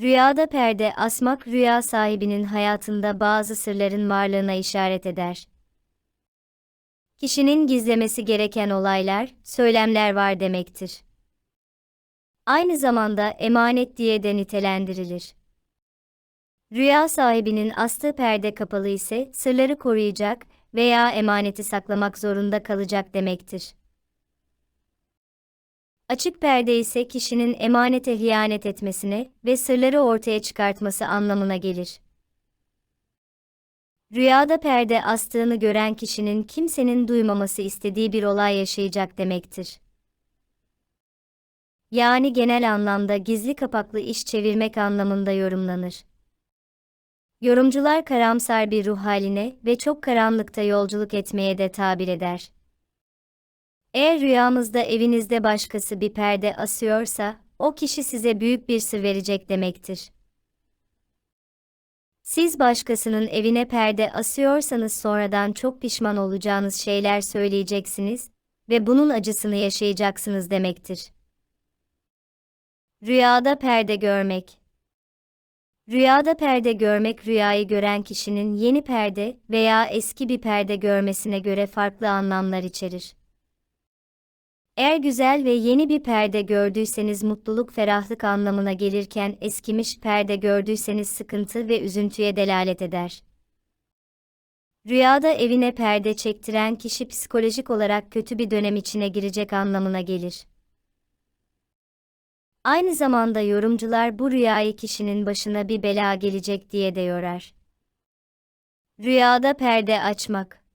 Rüyada perde asmak rüya sahibinin hayatında bazı sırların varlığına işaret eder. Kişinin gizlemesi gereken olaylar, söylemler var demektir. Aynı zamanda emanet diye de nitelendirilir. Rüya sahibinin astığı perde kapalı ise sırları koruyacak veya emaneti saklamak zorunda kalacak demektir. Açık perde ise kişinin emanete ihanet etmesine ve sırları ortaya çıkartması anlamına gelir. Rüyada perde astığını gören kişinin kimsenin duymaması istediği bir olay yaşayacak demektir. Yani genel anlamda gizli kapaklı iş çevirmek anlamında yorumlanır. Yorumcular karamsar bir ruh haline ve çok karanlıkta yolculuk etmeye de tabir eder. Eğer rüyamızda evinizde başkası bir perde asıyorsa, o kişi size büyük bir sır verecek demektir. Siz başkasının evine perde asıyorsanız sonradan çok pişman olacağınız şeyler söyleyeceksiniz ve bunun acısını yaşayacaksınız demektir. Rüyada perde görmek Rüyada perde görmek rüyayı gören kişinin yeni perde veya eski bir perde görmesine göre farklı anlamlar içerir. Eğer güzel ve yeni bir perde gördüyseniz mutluluk ferahlık anlamına gelirken eskimiş perde gördüyseniz sıkıntı ve üzüntüye delalet eder. Rüyada evine perde çektiren kişi psikolojik olarak kötü bir dönem içine girecek anlamına gelir. Aynı zamanda yorumcular bu rüyayı kişinin başına bir bela gelecek diye de yorar. Rüyada perde açmak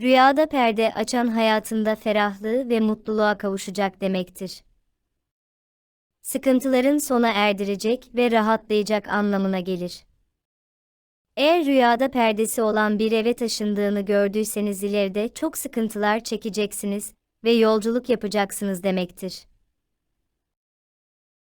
Rüyada perde açan hayatında ferahlığı ve mutluluğa kavuşacak demektir. Sıkıntıların sona erdirecek ve rahatlayacak anlamına gelir. Eğer rüyada perdesi olan bir eve taşındığını gördüyseniz ileride çok sıkıntılar çekeceksiniz ve yolculuk yapacaksınız demektir.